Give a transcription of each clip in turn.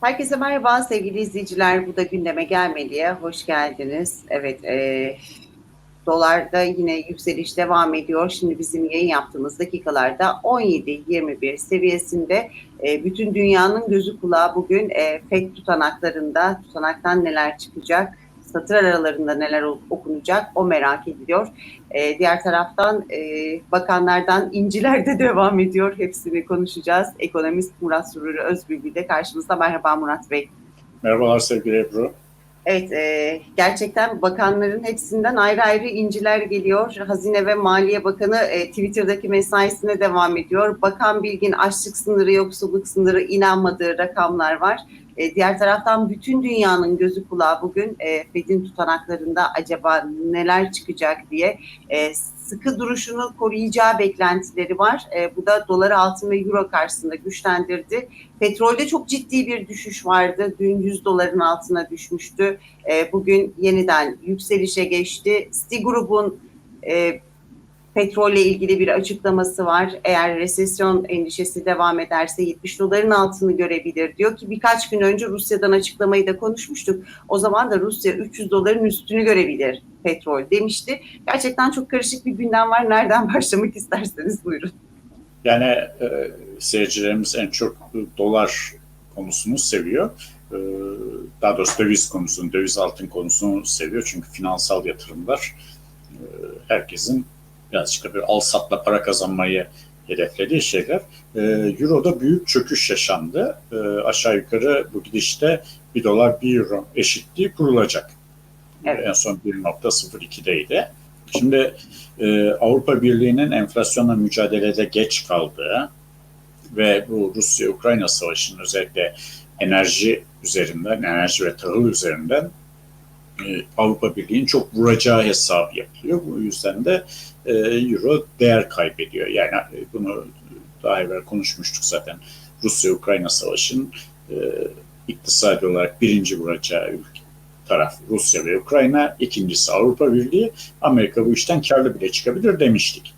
Herkese merhaba sevgili izleyiciler. Bu da gündeme gelmeliye hoş geldiniz. Evet, e, dolarda yine yükseliş devam ediyor. Şimdi bizim yayın yaptığımız dakikalarda 17-21 seviyesinde e, bütün dünyanın gözü kulağı bugün e, FED tutanaklarında tutanaktan neler çıkacak, satır aralarında neler okunacak o merak ediliyor. E, diğer taraftan e, bakanlardan inciler de devam ediyor. Hepsini konuşacağız. Ekonomist Murat Sururi Özbülbül de karşımızda. Merhaba Murat Bey. Merhabalar sevgili Ebru. Evet, e, gerçekten bakanların hepsinden ayrı ayrı inciler geliyor. Hazine ve Maliye Bakanı e, Twitter'daki mesaisine devam ediyor. Bakan Bilgin açlık sınırı, yoksulluk sınırı inanmadığı rakamlar var. E, diğer taraftan bütün dünyanın gözü kulağı bugün e, Fed'in tutanaklarında acaba neler çıkacak diye e, sıkı duruşunu koruyacağı beklentileri var. E, bu da doları altın ve euro karşısında güçlendirdi. Petrolde çok ciddi bir düşüş vardı. Dün 100 doların altına düşmüştü. E, bugün yeniden yükselişe geçti. Group'un e, petrolle ilgili bir açıklaması var. Eğer resesyon endişesi devam ederse 70 doların altını görebilir diyor ki birkaç gün önce Rusya'dan açıklamayı da konuşmuştuk. O zaman da Rusya 300 doların üstünü görebilir petrol demişti. Gerçekten çok karışık bir gündem var. Nereden başlamak isterseniz buyurun. Yani e, seyircilerimiz en çok dolar konusunu seviyor. E, daha doğrusu döviz konusunu, döviz altın konusunu seviyor. Çünkü finansal yatırımlar e, herkesin birazcık da bir al satla para kazanmayı hedeflediği şeyler. E, Euro'da büyük çöküş yaşandı. E, aşağı yukarı bu gidişte 1 dolar 1 euro eşitliği kurulacak. Evet. En son 1.02'deydi. Şimdi e, Avrupa Birliği'nin enflasyonla mücadelede geç kaldığı ve bu Rusya-Ukrayna savaşının özellikle enerji üzerinden, enerji ve tahıl üzerinden Avrupa Birliği'nin çok vuracağı hesap yapılıyor. Bu yüzden de e, Euro değer kaybediyor. Yani e, bunu daha evvel konuşmuştuk zaten. Rusya-Ukrayna savaşının e, iktisadi olarak birinci vuracağı ülke taraf Rusya ve Ukrayna, ikincisi Avrupa Birliği. Amerika bu işten karlı bile çıkabilir demiştik.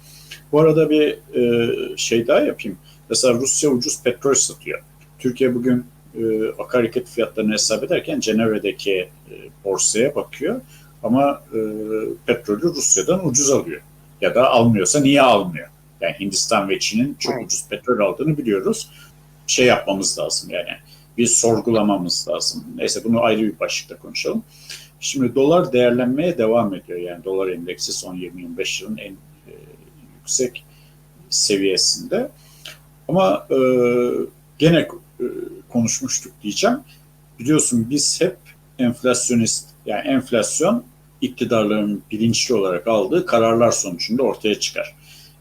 Bu arada bir e, şey daha yapayım. Mesela Rusya ucuz petrol satıyor. Türkiye bugün e, akaryakıt fiyatlarını hesap ederken Cenevre'deki e, borsaya bakıyor. Ama e, petrolü Rusya'dan ucuz alıyor. Ya da almıyorsa niye almıyor? Yani Hindistan ve Çin'in çok evet. ucuz petrol aldığını biliyoruz. Şey yapmamız lazım yani bir sorgulamamız lazım. Neyse bunu ayrı bir başlıkta konuşalım. Şimdi dolar değerlenmeye devam ediyor. Yani dolar endeksi son 20-25 yılın en e, yüksek seviyesinde. Ama e, gene konuşmuştuk diyeceğim. Biliyorsun biz hep enflasyonist, yani enflasyon iktidarların bilinçli olarak aldığı kararlar sonucunda ortaya çıkar.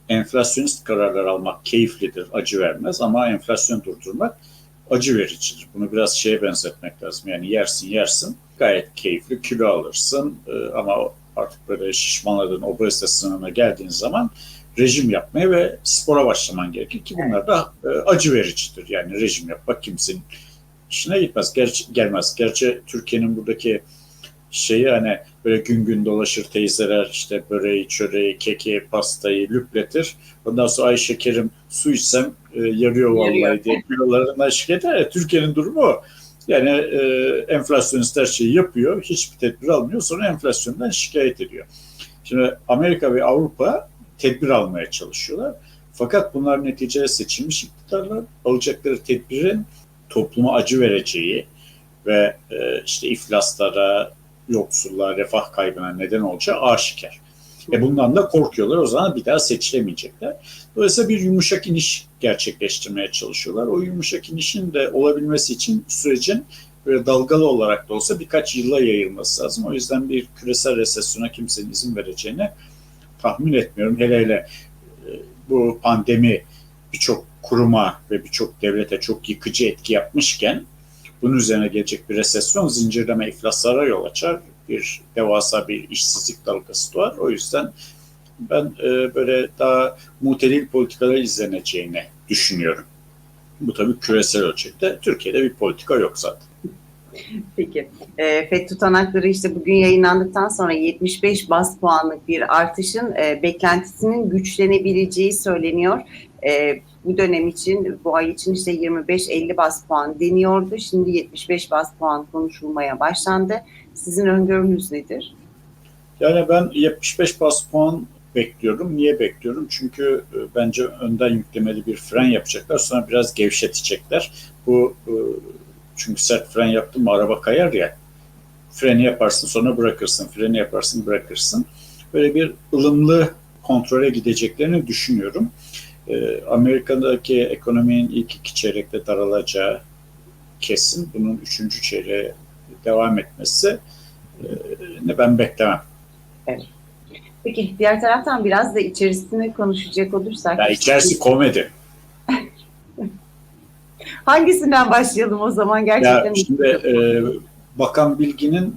Enflasyonist kararlar almak keyiflidir, acı vermez ama enflasyon durdurmak acı vericidir. Bunu biraz şeye benzetmek lazım. Yani yersin yersin gayet keyifli kilo alırsın ee, ama artık böyle şişmanladığın obezite sınırına geldiğin zaman rejim yapmaya ve spora başlaman gerekir ki bunlar da e, acı vericidir. Yani rejim yapmak kimsenin işine gitmez, Gerçi, gelmez. Gerçi Türkiye'nin buradaki şeyi hani böyle gün gün dolaşır teyzeler işte böreği, çöreği, keki, pastayı lüpletir. Ondan sonra ay şekerim su içsem e, yarıyor vallahi yarıyor. diye kilolarından şikayet eder. Türkiye'nin durumu o. Yani e, enflasyonist her şeyi yapıyor, hiçbir tedbir almıyor, sonra enflasyondan şikayet ediyor. Şimdi Amerika ve Avrupa tedbir almaya çalışıyorlar. Fakat bunlar neticede seçilmiş iktidarlar alacakları tedbirin topluma acı vereceği ve e, işte iflaslara, yoksulluğa, refah kaybına neden olacağı aşikar. E bundan da korkuyorlar. O zaman bir daha seçilemeyecekler. Dolayısıyla bir yumuşak iniş gerçekleştirmeye çalışıyorlar. O yumuşak inişin de olabilmesi için sürecin böyle dalgalı olarak da olsa birkaç yıla yayılması lazım. O yüzden bir küresel resesyona kimsenin izin vereceğini tahmin etmiyorum. Hele hele e, bu pandemi birçok kuruma ve birçok devlete çok yıkıcı etki yapmışken bunun üzerine gelecek bir resesyon zincirleme iflaslara yol açar. Bir devasa bir işsizlik dalgası doğar. O yüzden ben e, böyle daha mutelil politikalar izleneceğini düşünüyorum. Bu tabii küresel ölçekte. Türkiye'de bir politika yok zaten. Peki. E, FED tutanakları işte bugün yayınlandıktan sonra 75 bas puanlık bir artışın e, beklentisinin güçlenebileceği söyleniyor. E, bu dönem için, bu ay için işte 25-50 bas puan deniyordu. Şimdi 75 bas puan konuşulmaya başlandı. Sizin öngörünüz nedir? Yani ben 75 bas puan bekliyorum. Niye bekliyorum? Çünkü e, bence önden yüklemeli bir fren yapacaklar. Sonra biraz gevşetecekler. Bu e, çünkü sert fren yaptın mı araba kayar ya. Freni yaparsın sonra bırakırsın. Freni yaparsın bırakırsın. Böyle bir ılımlı kontrole gideceklerini düşünüyorum. E, Amerika'daki ekonominin ilk iki çeyrekte daralacağı kesin. Bunun üçüncü çeyreğe devam etmesi e, ne ben beklemem. Peki diğer taraftan biraz da içerisini konuşacak olursak. Ya içerisi komedi. Hangisinden başlayalım o zaman gerçekten? Ya şimdi e, Bakan Bilgin'in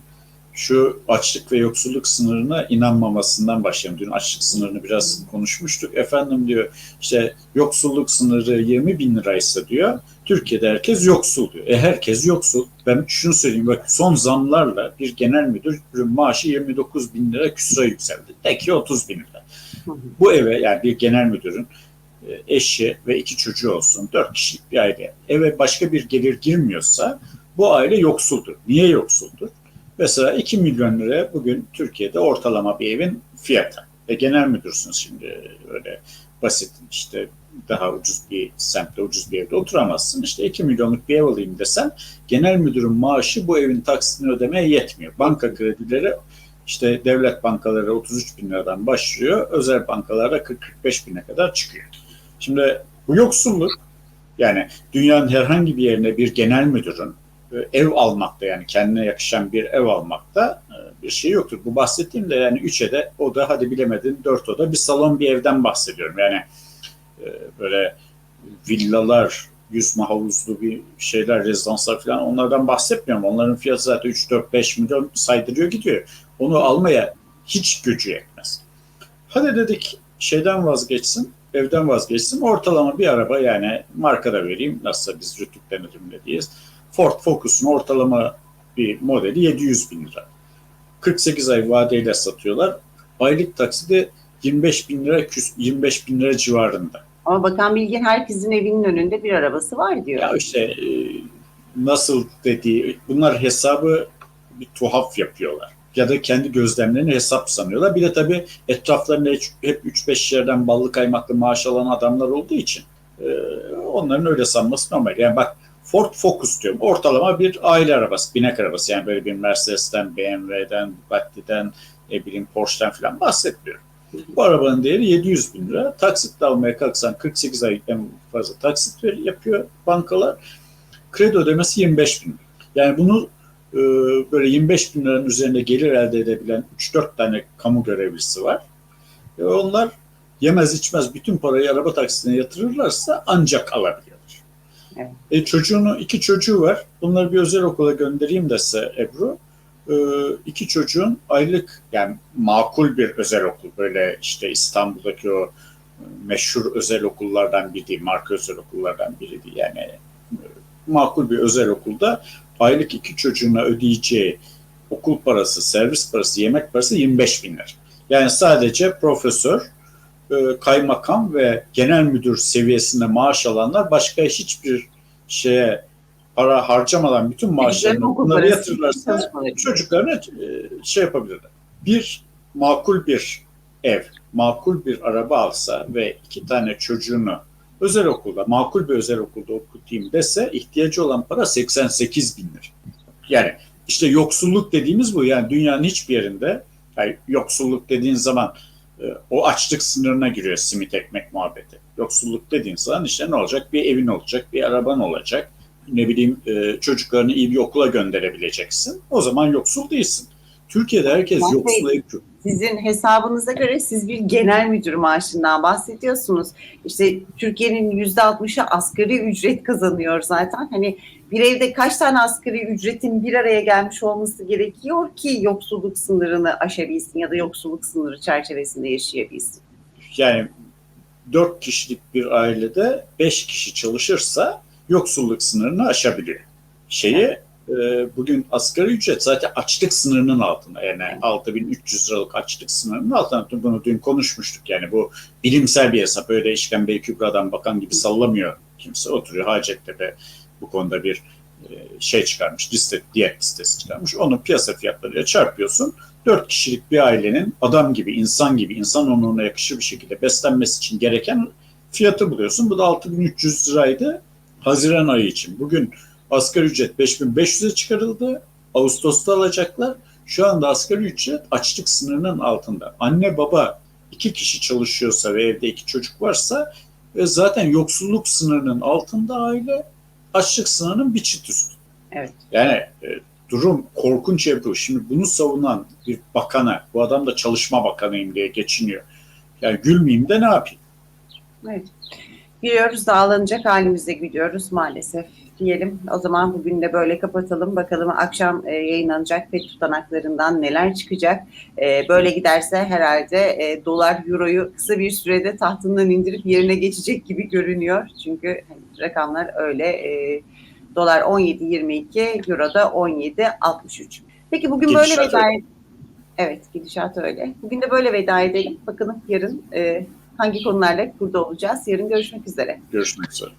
şu açlık ve yoksulluk sınırına inanmamasından başlayalım. Dün açlık sınırını biraz konuşmuştuk. Efendim diyor işte yoksulluk sınırı 20 bin liraysa diyor Türkiye'de herkes yoksul diyor. E herkes yoksul. Ben şunu söyleyeyim bak son zamlarla bir genel müdürün maaşı 29 bin lira küsura yükseldi. Peki 30 bin lira. Bu eve yani bir genel müdürün eşi ve iki çocuğu olsun. Dört kişilik bir aile. Eve başka bir gelir girmiyorsa bu aile yoksuldur. Niye yoksuldur? Mesela 2 milyon liraya bugün Türkiye'de ortalama bir evin fiyatı. Ve genel müdürsünüz şimdi öyle basit işte daha ucuz bir semtte ucuz bir evde oturamazsın. İşte 2 milyonluk bir ev alayım desen genel müdürün maaşı bu evin taksitini ödemeye yetmiyor. Banka kredileri işte devlet bankaları 33 bin liradan başlıyor. Özel bankalarda 40-45 bine kadar çıkıyor. Şimdi bu yoksulluk yani dünyanın herhangi bir yerine bir genel müdürün e, ev almakta yani kendine yakışan bir ev almakta e, bir şey yoktur. Bu bahsettiğim de yani 3 de oda hadi bilemedin 4 oda bir salon bir evden bahsediyorum. Yani e, böyle villalar, yüzme havuzlu bir şeyler, rezidanslar falan onlardan bahsetmiyorum. Onların fiyatı zaten 3, 4, 5 milyon saydırıyor gidiyor. Onu almaya hiç gücü yetmez. Hadi dedik şeyden vazgeçsin, evden vazgeçsin. Ortalama bir araba yani markada vereyim. Nasılsa biz rütük denetimde diyeyiz. Ford Focus'un ortalama bir modeli 700 bin lira. 48 ay vadeyle satıyorlar. Aylık taksidi 25 bin lira 25 bin lira civarında. Ama Bakan Bilgin herkesin evinin önünde bir arabası var diyor. Ya işte e, nasıl dediği bunlar hesabı bir tuhaf yapıyorlar. Ya da kendi gözlemlerini hesap sanıyorlar. Bir de tabii etraflarında hep 3-5 yerden ballı kaymaklı maaş alan adamlar olduğu için e, onların öyle sanması normal. Yani bak Ford Focus diyorum. Ortalama bir aile arabası, binek arabası. Yani böyle bir Mercedes'ten, BMW'den, Bugatti'den, ne bileyim Porsche'den falan bahsetmiyorum. Bu arabanın değeri 700 bin lira. Taksitle almaya kalksan 48 ay en fazla taksit yapıyor bankalar. Kredi ödemesi 25 bin lira. Yani bunu e, böyle 25 bin liranın üzerinde gelir elde edebilen 3-4 tane kamu görevlisi var. Ve onlar yemez içmez bütün parayı araba taksitine yatırırlarsa ancak alabiliyorlar. Evet. E, çocuğunu, iki çocuğu var. Bunları bir özel okula göndereyim dese Ebru. E, iki çocuğun aylık yani makul bir özel okul. Böyle işte İstanbul'daki o meşhur özel okullardan biri değil, marka özel okullardan biri değil. Yani e, makul bir özel okulda aylık iki çocuğuna ödeyeceği okul parası, servis parası, yemek parası 25 bin lira. Yani sadece profesör, e, kaymakam ve genel müdür seviyesinde maaş alanlar başka hiçbir şeye para harcamadan bütün maaşlarını bunları yatırırlarsa çocuklarına e, şey yapabilirler. Bir makul bir ev, makul bir araba alsa ve iki tane çocuğunu özel okulda, makul bir özel okulda okutayım dese ihtiyacı olan para 88 bin lira. Yani işte yoksulluk dediğimiz bu. Yani dünyanın hiçbir yerinde yani yoksulluk dediğin zaman o açlık sınırına giriyor simit ekmek muhabbeti. Yoksulluk dediğin zaman işte ne olacak? Bir evin olacak, bir araban olacak. Ne bileyim çocuklarını iyi bir okula gönderebileceksin. O zaman yoksul değilsin. Türkiye'de herkes Bak, yoksul ev Sizin hesabınıza göre siz bir genel müdür maaşından bahsediyorsunuz. İşte Türkiye'nin yüzde altmışı asgari ücret kazanıyor zaten. Hani bir evde kaç tane asgari ücretin bir araya gelmiş olması gerekiyor ki yoksulluk sınırını aşabilsin ya da yoksulluk sınırı çerçevesinde yaşayabilsin? Yani dört kişilik bir ailede beş kişi çalışırsa yoksulluk sınırını aşabiliyor. Şeyi e, bugün asgari ücret zaten açlık sınırının altında. Yani 6300 liralık açlık sınırının altında. Bunu dün konuşmuştuk. Yani bu bilimsel bir hesap. Öyle işkembe kübradan bakan gibi sallamıyor kimse. Oturuyor Hacettepe bu konuda bir e, şey çıkarmış, liste, diyet listesi çıkarmış. Onu piyasa fiyatlarıyla çarpıyorsun. Dört kişilik bir ailenin adam gibi, insan gibi, insan onuruna yakışır bir şekilde beslenmesi için gereken fiyatı buluyorsun. Bu da 6300 liraydı Haziran ayı için. Bugün asgari ücret 5500'e çıkarıldı. Ağustos'ta alacaklar. Şu anda asgari ücret açlık sınırının altında. Anne baba iki kişi çalışıyorsa ve evde iki çocuk varsa ve zaten yoksulluk sınırının altında aile açlık sınırının bir çıt üstü. Evet. Yani e, durum korkunç yapıyor. Şimdi bunu savunan bir bakana, bu adam da çalışma bakanıyım diye geçiniyor. Yani gülmeyeyim de ne yapayım? Evet. Gülüyoruz, dağlanacak halimizde gülüyoruz maalesef diyelim. O zaman bugün de böyle kapatalım. Bakalım akşam e, yayınlanacak FED tutanaklarından neler çıkacak. E, böyle giderse herhalde e, dolar euroyu kısa bir sürede tahtından indirip yerine geçecek gibi görünüyor. Çünkü hani, rakamlar öyle. E, dolar 17.22, euro da 17.63. Peki bugün Gidişat böyle veda öyle. Evet, gidişat öyle. Bugün de böyle veda edelim. Bakalım yarın e, hangi konularla burada olacağız. Yarın görüşmek üzere. Görüşmek üzere.